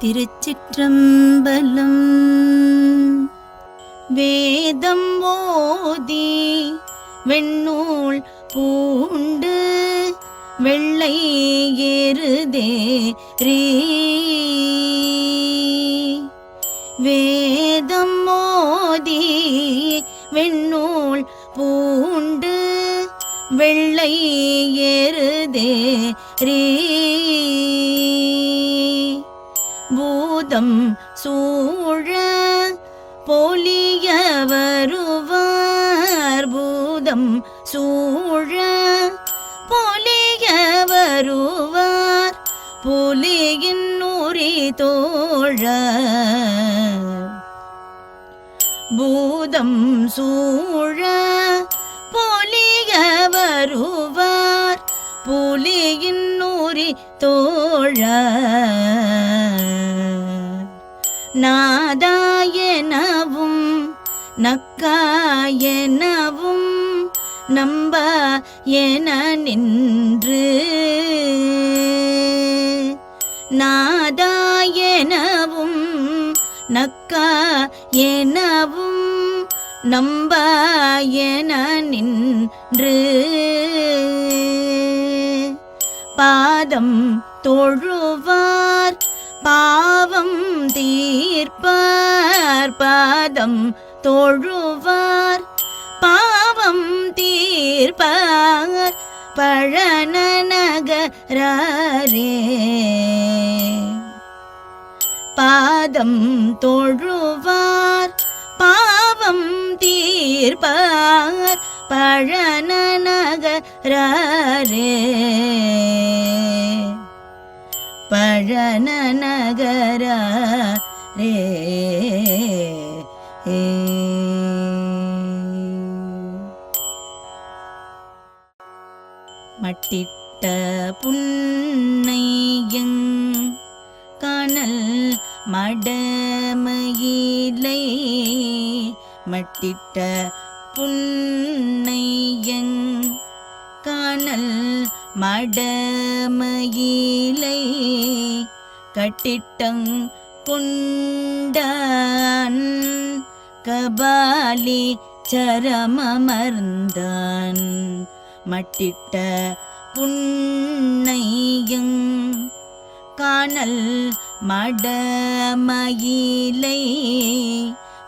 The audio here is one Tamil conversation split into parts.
திருச்சிற்றம்பலம். வேதம் ஓதி வெண்ணூல் பூண்டு வெள்ளை ஏறுதேரீ வேதம் மோதி வெண்ணூல் பூண்டு வெள்ளை ஏறுதே ரீ. தோழ. பூதம் சூழ பொலிய வருவார் புலியின் நூறி தோழ. நாதாயனவும் நக்காயனவும் நம்ப என நின்று எனவும் நம்ப நின்று. பாதம் தொழுவார் பாவம் தீர்ப்பார். பாதம் தொழுவார் பாவம் தீர்ப்பார். பழன நகரே பாதம் தொழுவார். பாவம் தீர்ப்பார். பழன நகரே பழன ரே மட்டிட்ட மடமையிலை மட்டிட்ட புன்னையங் காணல் மடமையிலை கட்டிட்டங் கொண்டான் கபாலி சரமமர்ந்தான் மட்டிட்ட புன்னையங் காணல் மடமயிலை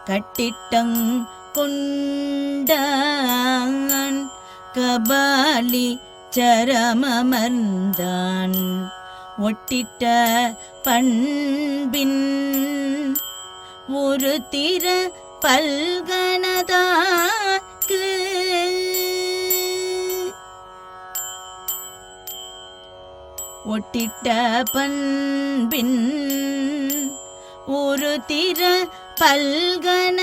கட்டிட்டங் கொண்டான். கபாலி சரமமர்ந்தான். ஒட்டிட்ட பண்பின் ஒரு திற பல்கனதான் ஒட்டிட்ட பண்பின் ஒரு திற பல்கன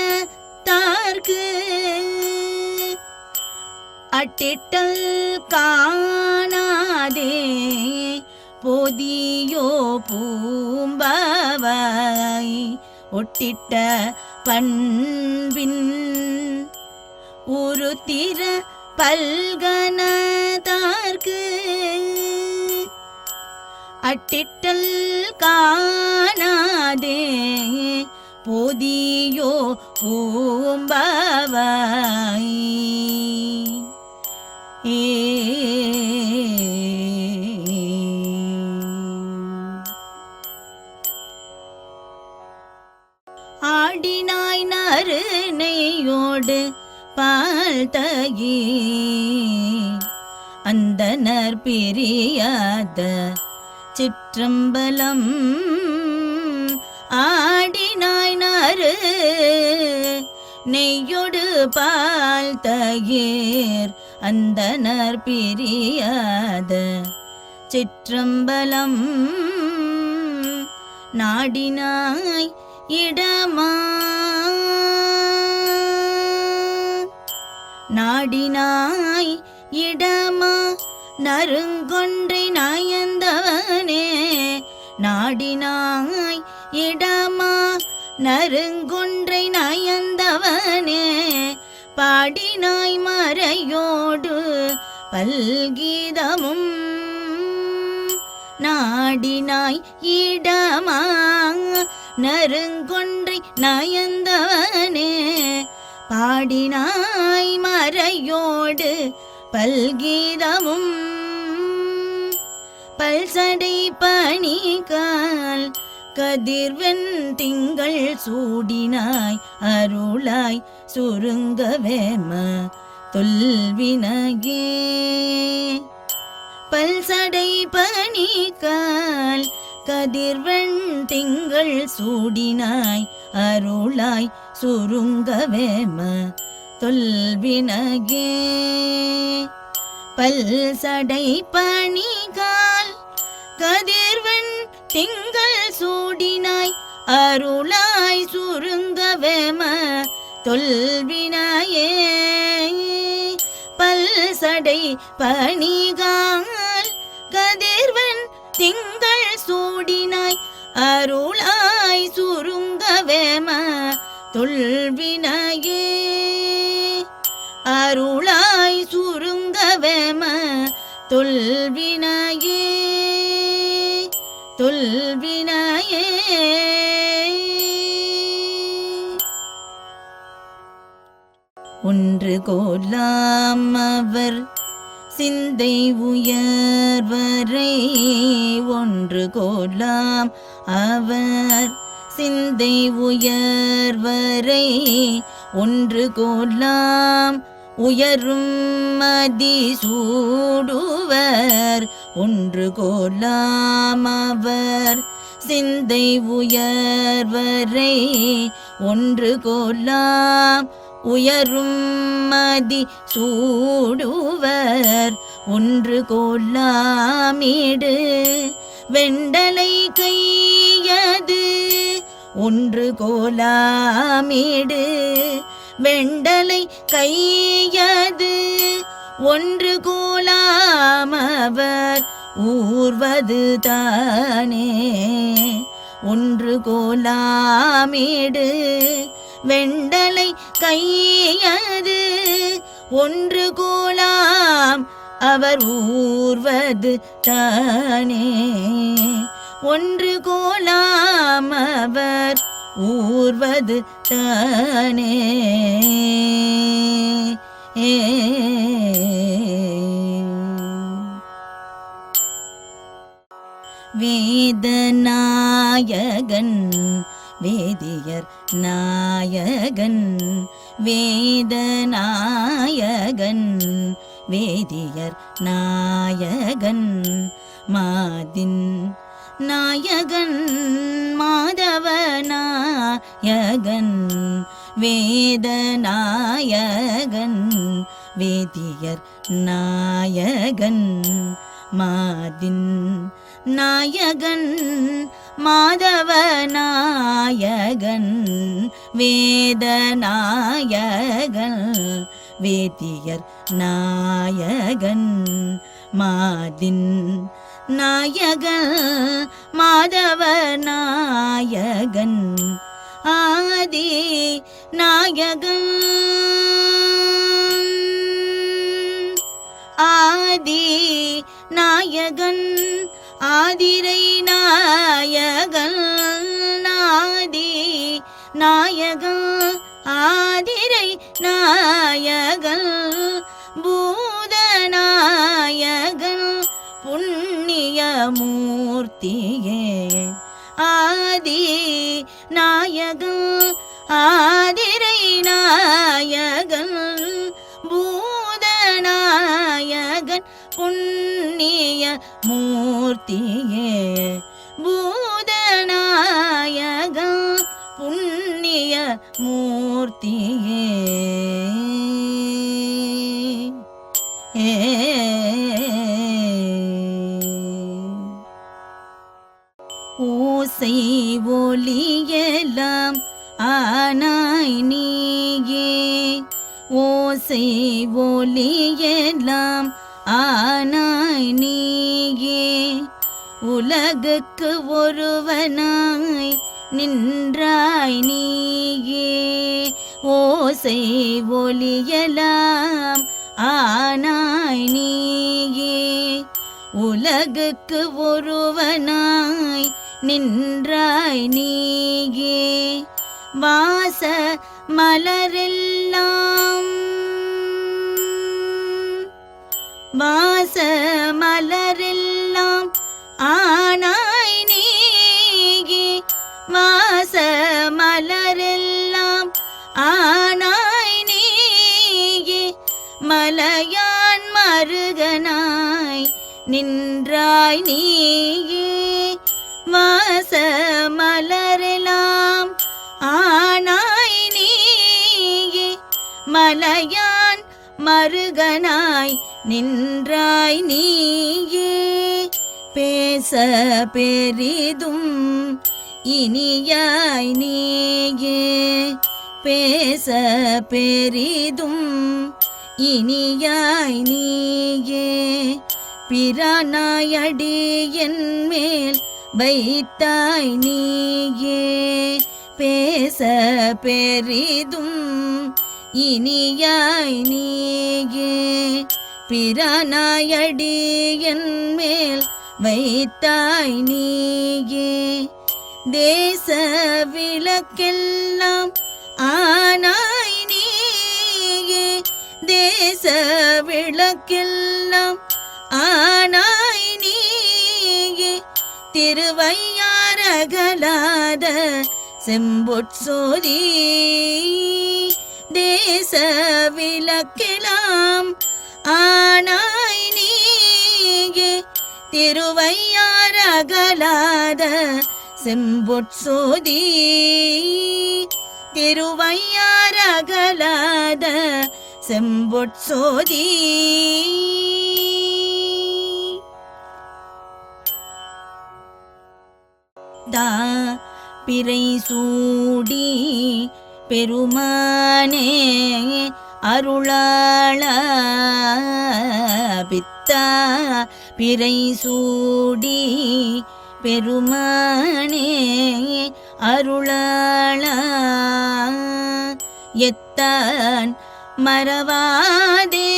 தார்க்கு அட்டிட்டல் காணாதே போதியோ பூம்பவாய் ஒட்டிட்ட பண்பின் ஒரு திற பல்கனதார்க்கு அட்டிட்டல் காணாதே. போதியோ பூம்பவாய். பால் தகீர் அந்தனர் பிரியாத சிற்றம்பலம் நாடினாய் இடமா? நாடினாய் இடமா? நறுங்கொன்றை நாயந்தவனே நாடினாய் இடமா? நறுங்கொன்றை நயந்தவனே பாடினாய் மறையோடு பல்கீதமும் நாடினாய் இடமா நறுங்கொன்றை நயந்தவனே பாடினாய் மறையோடு பல்கீதமும் பல்சடை பணிகால் கதிர்வெண் திங்கள் சூடினாய் அருளாய் சுருங்கவேம தொல்வினகே பல்சடை பணிக்கால் கதிர்வெண் திங்கள் சூடினாய் அருளாய் சுருங்கவேம தொல்வினகே பல்சடை பணிகால் கதிர் சூடினாய் அருளாய் சுருங்கவேம தொல்வினாயே. பல்சடை பணிகால் கதிர்வன் திங்கள் சூடினாய் அருளாய் சுருங்கவேம தொல்வினாயே. அருளாய் சுருங்கவேம தொல்வினாயே. தொல்வினையே கோலாம் அவர் சிந்தை உயர்வரை ஒன்று கோலாம் அவர் சிந்தை உயர்வரை ஒன்று கோலாம் உயரும் மதி சூடுவர் ஒன்று கோலாம் அவர் சிந்தை உயர்வரை ஒன்று கோலாம் உயரும் மதி சூடுவர். ஒன்று கொல்லாமீடு. வெண்டலை கையது ஒன்று கோலாமீடு வெண்டலை கையது ஒன்று கோலாமவர். ஊர்வது தானே. ஒன்று கோலாமீடு. வெண்டலை கையது ஒன்று கோலாம் அவர் ஊர்வது தானே. ஒன்று கோலாம் அவர் ஊர்வது தானே. ஏ. வேதநாயகன் வேதியர் நாயகன் வேதநாயகன் வேதியர் நாயகன் மாதின் நாயகன் மாதவநாயகன் வேதநாயகன் வேதியர் நாயகன் மாதின் நாயகன் மாதவநாயகன் வேதநாயகன் வேதியர் நாயகன் மாதின் நாயகன் மாதவநாயகன் ஆதி நாயகன். ஆதி நாயகன் நாதிரை நாயகன் நாதி நாயகன் ஆதிரை நாயகன் பூதநாயகன் புண்ணியமூர்த்தியே ஆதி நாயகன் ஆதிரை நாயகன் பூதநாயகன் புண்ணிய மூர்த்தியே பூதநாயகன் புண்ணிய மூர்த்தியே. ஓசை ஒலியெல்லாம் ஆனாய் நீயே ஓசை ஒலியெல்லாம் ஆனாய் நீயே உலகுக்கு ஒருவனாய் நின்றாய் நீயே. ஓசை ஒலியலாம் ஆனாய் நீயே. உலகுக்கு ஒருவனாய் நின்றாய் நீயே. வாச மலரெல்லாம் வாச மலரெல்லாம் ஆனாய் நீகி வாச மலரெல்லாம் ஆனாய் நீகி மலையான் மருகனாய் நின்றாய் நீயே வாச மலரெல்லாம் ஆனாய் நீயே மலையான் மருகனாய் நின்றாய் நீயே. பேச பெரிதும் இனியாய் நீயே. பேச பெரிதும் இனியாய் நீயே. பிரானாயடி என் மேல் வைத்தாய் நீயே. பேச பெரிதும் இனியாய் நீயே. பிரானாயடி என் மேல் வைத்தாய் நீயே. தேச விளக்கெல்லாம் ஆனாய் நீயே. தேச விளக்கெல்லாம் ஆனாய் நீயே. திருவையாரகலாத செம்பொற்சோதி தேச விளக்கெல்லாம் ஆனாய் நீங்கி திருவையார் அகலாத செம்பொற்சோதி திருவையார் அகலாத செம்பொற்சோதி தா பிறை சூடி பெருமானே அருளாள பித்தா பிறை சூடி பெருமானே அருளாள எத்தான் மறவாதே.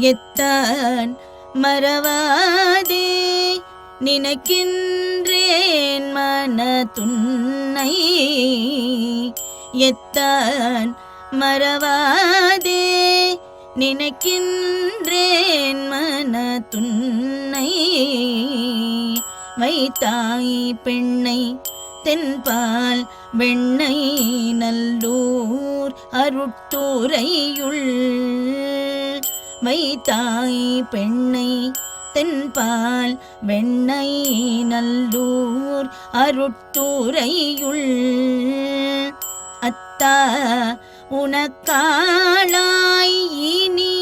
எத்தான் மறவாதே நினைக்கின்ற ஏன் மன துன்னை எத்தான் மறவாதே? நினைக்கின்றேன் மன துன்னை வைத்தாய் பெண்ணை தென்பால் வெண்ணை நல்லூர் அருட்டூரையுள் வைத்தாய் பெண்ணை தென்பால் வெண்ணை நல்லூர் அருட்டூரையுள் அத்தா உனக்காளாய் இனி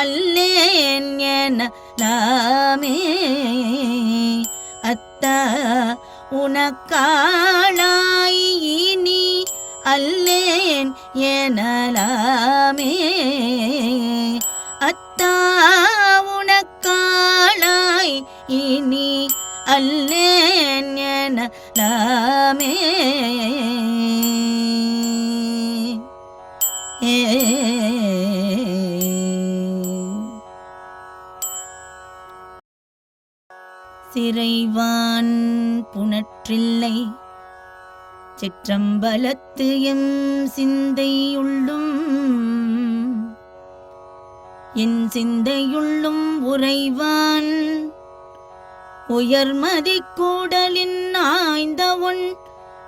அல்லேன் என லாமே அத்தா உனக்காளாய் இனி அல்லேன் எனலாமே அத்தா உனக்காளாய் இனி அல்லேன் எனலாமே சிறைவான் புணற்றில்லை. சிற்றம்பலத்து எம் சிந்தையுள்ளும் என் சிந்தையுள்ளும் உறைவான். உயர்மதி கூடலின் ஆய்ந்த உன்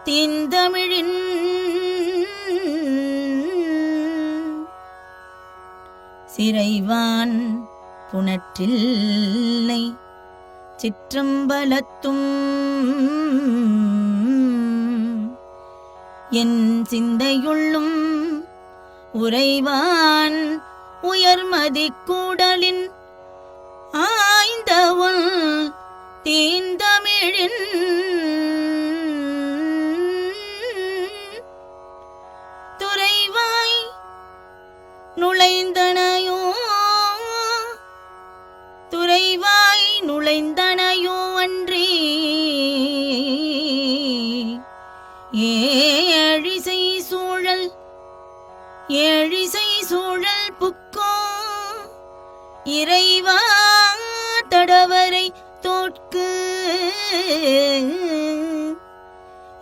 தீந்தமிழின். சிறைவான் புணற்றில்லை சிற்றம்பலத்தும். என் சிந்தையுள்ளும் உறைவான் உயர்மதி கூடலின் ஆய்ந்தவள் தீந்தமிழின் துறைவாய் நுழைந்தனையோ? துறைவாய் நுழைந்தன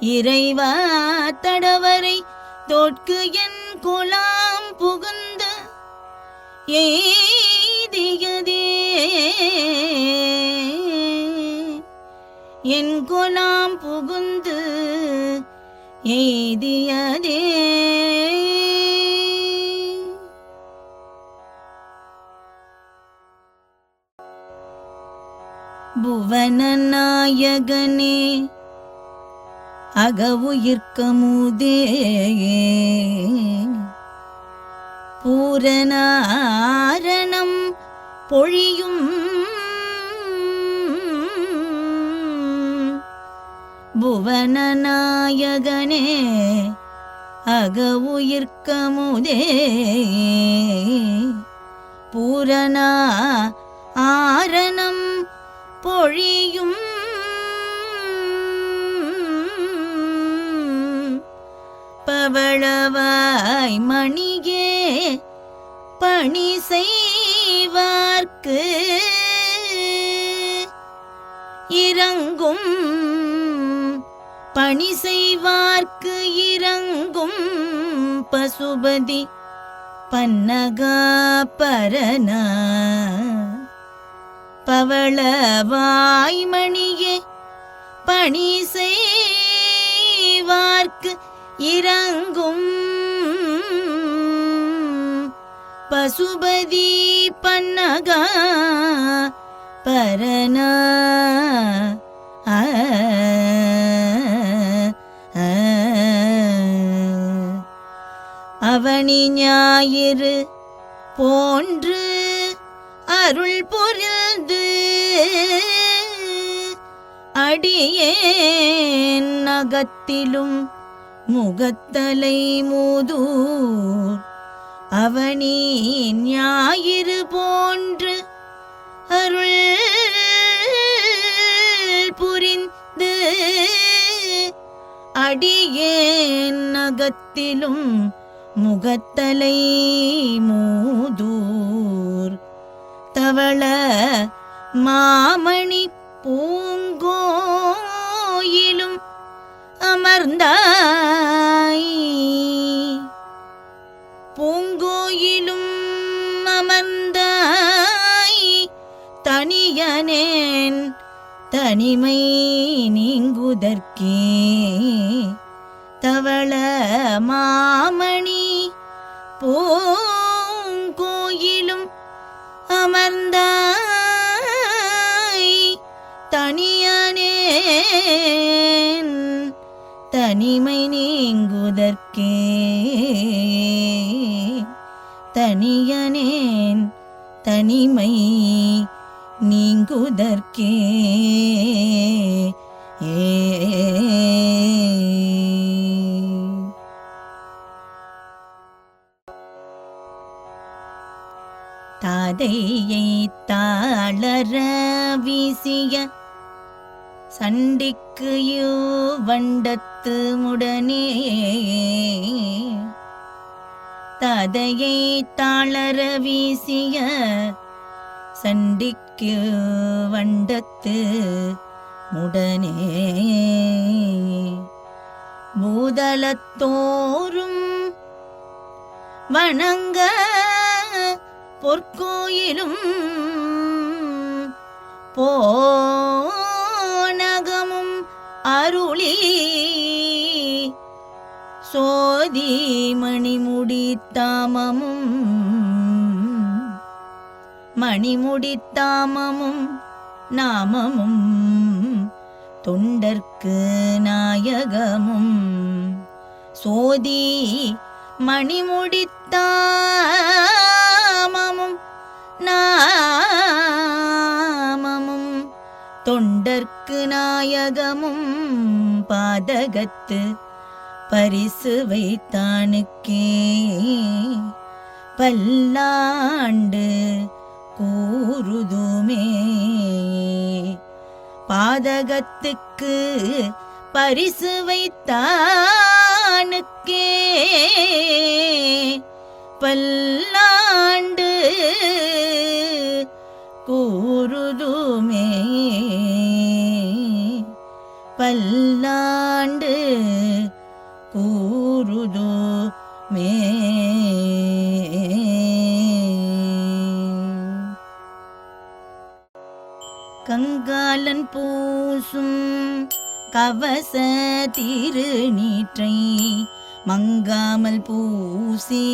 இறைவா தடவரை தோற்கு என் குலாம் புகுந்து எய்தியதே. என் குலாம் புகுந்து எய்தியதே. புவனநாயகனே அகவுயிர்க்கமுதே பூரணாரணம் பொழியும் புவனநாயகனே அகவுயிர்க்கமுதே பூரணா ஆரணம் பொழியும். பவளவாய் மணியே பணி செய்வார்க்கு. இறங்கும் பணி செய்வார்க்கு இறங்கும் பசுபதி பன்னகா பரனா பவள வாய்மணியே பணி செய்வார்க்கு இறங்கும் பசுபதி பன்னகா பரனா அவனி ஞாயிறு போன்று அருள் பொருள் அடியேன் நகத்திலும் முகத்தலை மூதூர். அவனி ஞாயிறு போன்று அருள் புரிந்து அடியேன் நகத்திலும் முகத்தலை மூதூர். தவள மாமணி பூங்கோயிலும் அமர்ந்தாய். பூங்கோயிலும் அமர்ந்தாய். தனியனேன் தனிமை நீங்குதற்கே. தவள மாமணி பூங்கோயிலும் அமர்ந்தாய். தனிமை நீங்குதற்கே. தனியனேன் தனிமை நீங்குதற்கே. ஏ. தாதையை தாளர வீசிய சண்டிக்கு வண்டத்து முடனே. ததையை தாளர வீசிய சண்டிக்கு வண்டத்து முடனே. பூதலத்தோறும் வணங்க பொற்கோயிலும் போ அருளி. சோதி மணிமுடி தாமமும் மணிமுடி தாமமும் நாமமும் தொண்டர்க்கு நாயகமும். சோதி மணிமுடித்தாமமும் அகத்து பரிசு வைத்தானுக்கே. பல்லாண்டு கூறுதுமே. பாதகத்துக்கு பரிசு வைத்தானுக்கே. பல்லாண்டு கூறுதுமே. பல்லாண்டு கூறுதோ மே? கங்காலன் பூசும் கவச திருநீற்றை மங்காமல் பூசி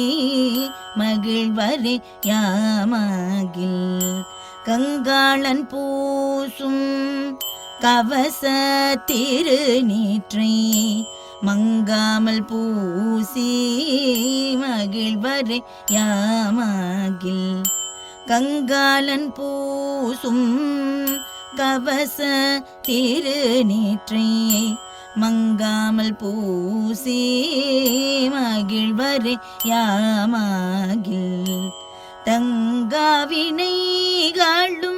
மகிழ்வரே யாமாகில். கங்காளன் பூசும் கவச திருநீற்றை மங்காமல் பூசி மகிழ்வரே யாமகில். கங்காலன் பூசும் கவச திருநீற்றை மங்காமல் பூசி மகிழ்வரே யாமாகில். தங்காவினைகளும்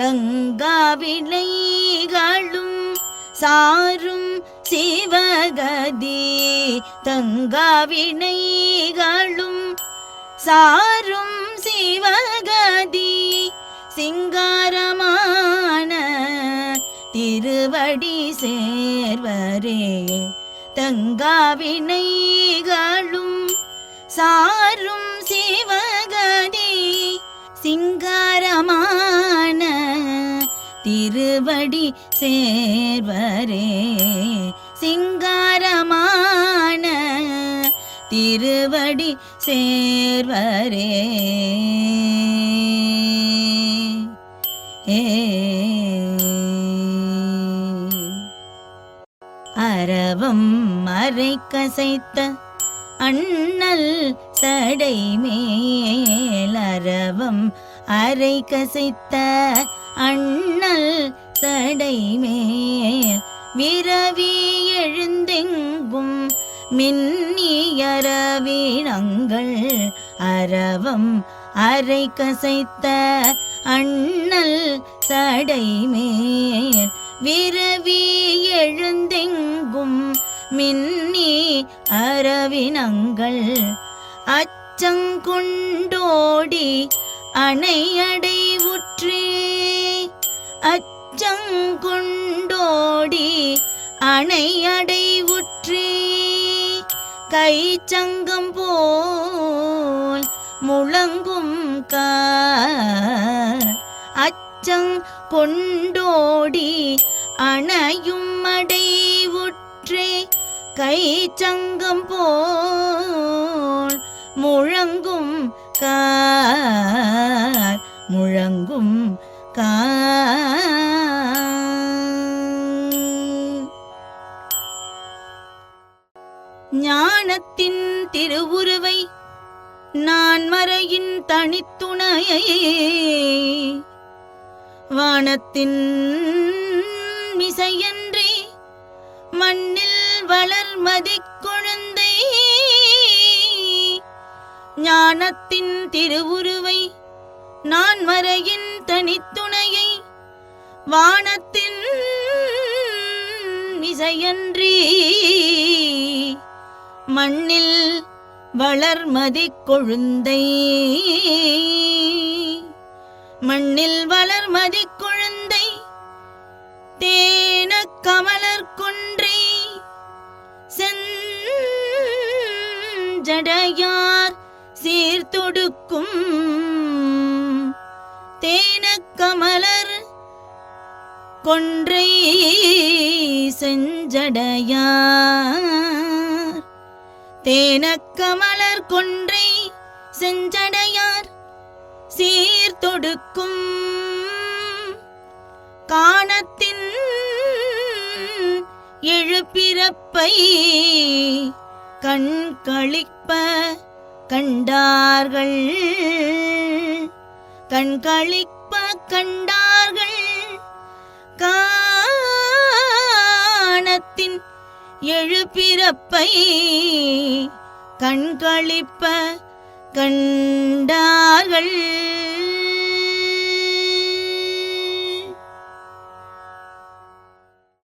தங்காவினைகளும் சாரும் சிவகதி. தங்காவினைகளும் சாரும் சிவகதி. சிங்காரமான திருவடி சேர்வரே. தங்காவினைகளும் சாரும் சிவகதி. சிங்காரமான திருவடி சேர்வரே. சிங்காரமான திருவடி சேர்வரே. ஏ. அரவம் மறை கசைத்த அண்ணல் சடை மேல் அரவம் அரை கசைத்த அண்ணல் சடைமேல் விரவி எழுந்தெங்கும் மின்னியரவினங்கள் அரவம் அரை கசைத்த அண்ணல் சடைமேல் விரவி எழுந்தெங்கும் மின்னி அரவினங்கள் அச்சங்கொண்டோடி அணையடைவுற்ற அணையடைவுற்றே கைச்சங்கம் போல் முழங்கும் அச்சங் கொண்டோடி அணையும் அடைவுற்றே. சங்கம் போல் முழங்கும் கார். முழங்கும் கார். ஞானத்தின் திருவுருவை நான் மறையின் தனித்துணையை வானத்தின் மிசையன்றி மண்ணில் வளர்மதி குழந்தை. ஞானத்தின் திருவுருவை நான் மறையின் தனித்துணையை. வானத்தின் மிசையன்றி மண்ணில் வளர்மதி கொழுந்தை. மண்ணில் வளர்மதி கொழுந்தை தேன கமலர் குன்றை. செஞ்சடையார் சீர்தொடுக்கும் தேன கமலர் கொன்றை. செஞ்சடையார் தேனக்கமலர் கொன்றை செஞ்சடையார் சீர்தொடுக்கும் காணத்தின் எழுப்பிறப்பை கண் களிப்ப கண்டார்கள். கண் களிப்ப கண்டார்கள். காணத்தின் எழுப்பிறப்பை கண்களிப்ப கண்டார்கள்.